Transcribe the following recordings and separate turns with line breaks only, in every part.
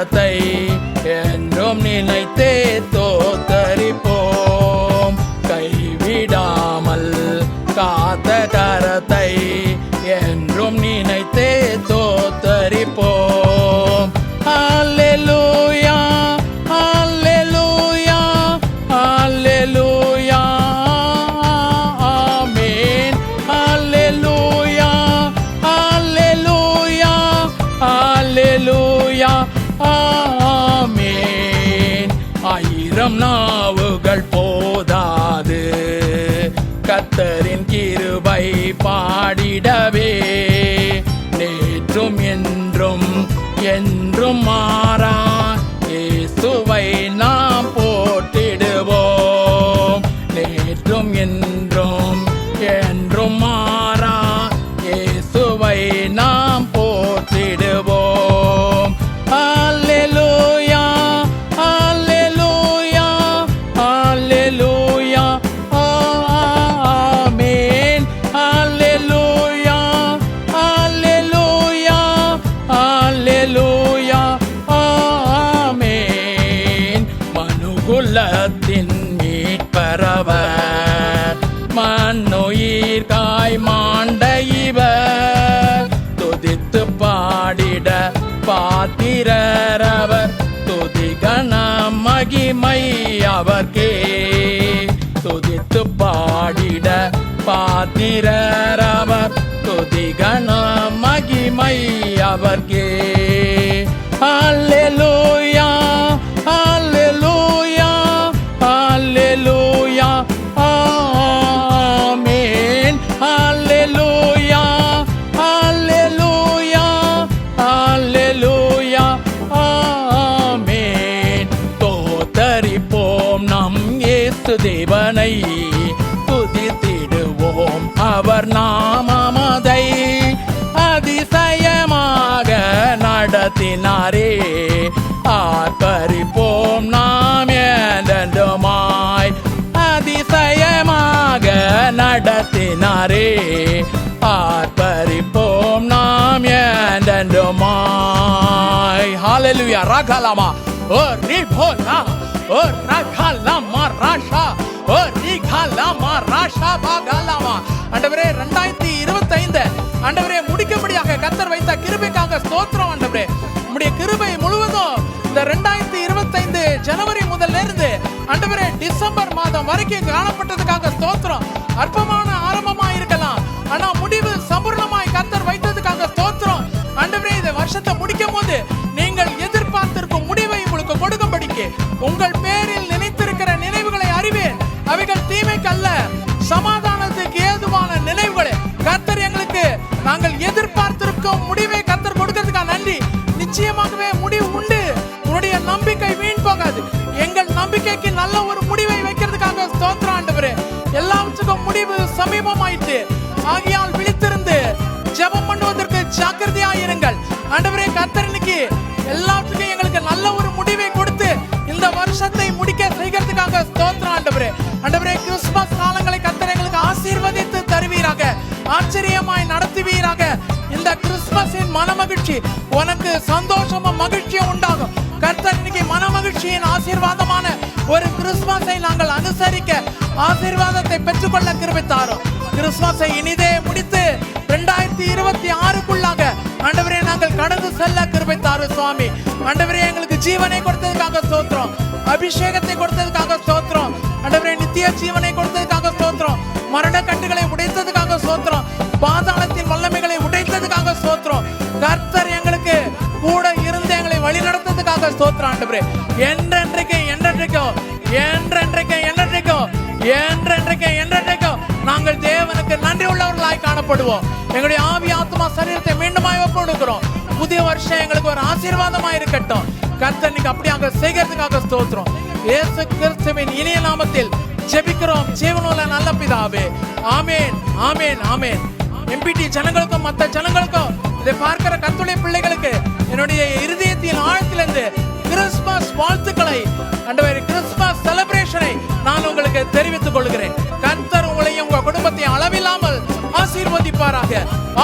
கரத்தை என்றும் நினைத்தே தோ பாடிடவே. நேற்றும் என்றும் என்றும் மாறா. இயேசுவை நாம் போட்டிடுவோம் நேற்றும் என் மாத்திரர் அவர். துதி கண மகிமை அவர்க்கே. துதித்து பாடிட பாத்திரர் அவர். துதி கண மகிமை அவர்க்கே. தேவனை துதித்திடுவோம். அவர் நாமமதை அதிசயமாக நடத்தினாரே. ஆர்ப்பரிப்போம் நாம் என்றுமாய் அதிசயமாக நடத்தினாரே. ஆர்ப்பரிப்போம் நாம் என்றுமாய் ஹாலலுயா ராகலாமா ஓ ரிபோலா ஓ ரகலமா ராஷா ஓ ரிகலமா ராஷா பகலமா ஆண்டவரே 2025 ஆண்டவரே முடிக்கும்படியாக கத்தர் வைத்த கிருபைக்காக ஸ்தோத்திரம் ஆண்டவரே. உம்முடைய கிருபை முழுவதும் இந்த 2025 ஜனவரி முதல்ல இருந்து ஆண்டவரே டிசம்பர் மாதம் வரைக்கும் காணப்பட்டதுக்காக ஸ்தோத்திரம். அற்பமான ஆரம்பமா இருக்கலாம். ஆனா முடிவு சம்பூர்ணமாய் கத்தர் வைத்ததுக்காக ஸ்தோத்திரம். ஆண்டவரே இந்த வருஷத்தை முடிக்கும் போது நீங்கள் எதிர்பார்த்திருக்கும் முடிவை உங்களுக்கு கொடுக்கும்படிக்கு உங்கள் பேர் சமாதானத்துக்கு ஏதுவான நினைவுகளை. கத்தர் எங்களுக்கு நாங்கள் எதிர்பார்த்திருக்கும் முடிவை கத்தர் கொடுக்கிறதுக்காக நன்றி. நிச்சயமாகவே முடிவு உண்டு. உன்னுடைய நம்பிக்கை வீண் போகாது. எங்கள் நம்பிக்கைக்கு நல்ல ஒரு முடிவை வைக்கிறதுக்காக ஸ்தோத்திரம் ஆண்டவரே. எல்லாவற்றுக்கும் முடிவு சமீபமாயிட்டு ஆகையால் விழித்திருந்து ஜெபம் பண்ணுவதற்கு ஜாக்கிரதையாயிருங்கள் ஆண்டவரே கத்தர் இன்னைக்கு எல்லாத்துக்கும் எங்களுக்கு நல்ல ஒரு முடிவை கொடுத்து இந்த வருஷத்தை முடிக்க செய்கிறதுக்காக ஸ்தோத்திரம் ஆண்டவரே. உனக்கு சந்தோஷமும் மகிழ்ச்சியும் உண்டாகும். கர்த்தர் இன்னைக்கு மனமகிழ்ச்சியின் ஆசீர்வாதமான ஒரு கிறிஸ்துமஸை நாங்கள் அனுசரிக்க ஆசீர்வாதத்தை பெற்றுக்கொள்ள கிருபித்தாரோ. கிறிஸ்துமஸை இனிதே முடித்து ரெண்டாயிரத்தி இருபத்தி ஆறுக்குள்ளாக ஆண்டவரே நாங்கள் கடந்து செல்ல கிருபித்தாரு சுவாமி. ஆண்டவரே எங்களுக்கு ஜீவனை கொடுத்ததுக்காக ஸ்தோத்திரம். அபிஷேகத்தை கொடுத்ததுக்காக ஸ்தோத்திரம். ஆண்டவரே நித்திய ஜீவனை கொடுத்ததுக்காக ஸ்தோத்திரம். மரண கட்டுகளை உடைத்ததுக்காக ஸ்தோத்திரம். பாதாளத்தின் வல்லமைகளை உடைத்ததுக்காக ஸ்தோத்திரம். கர்த்தர் ஆண்டவரே என்றென்றைக்கும் என்றென்றைக்கும் என்றென்றைக்கும் என்றென்றைக்கும் என்றென்றைக்கும் என்றென்றைக்கும் நாங்கள் தேவனுக்கு நன்றி உள்ளவர்களாய் காணப்படுவோம். எங்களுடைய ஆவி ஆத்மா சரீரத்தை மீண்டுமாய் ஒப்பு கொடுக்கிறோம். புதிய வருஷம் எங்களுக்கு ஒரு ஆசீர்வாதமா இருக்கட்டும். கர்த்தர் அப்படி அங்க செய்கிறதுக்காக ஸ்தோத்திரம். இயேசு கிறிஸ்துவின் இனிய நாமத்தில் ஜெபிக்கிறோம். ஜீவனுள்ள நல்ல பிதாவே. ஆமேன் ஆமேன் ஆமேன். எம்பிடி ஜனங்களுக்கும் மற்ற ஜனங்களுக்கும் இதை பார்க்கிற கத்துடைய பிள்ளைகளுக்கு என்னுடைய இறுதி வாழ்த்துக்களை. அண்டவர் கிறிஸ்துமஸ் செலிப்ரேஷனை நான் உங்களுக்கு தெரிவித்துக் கொள்கிறேன். கர்த்தர் உங்களையும் உங்க குடும்பத்தையும் அளவில்லாமல் ஆசீர்வதிப்பாராக.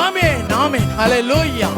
ஆமே நாமே அலை ஹalleluya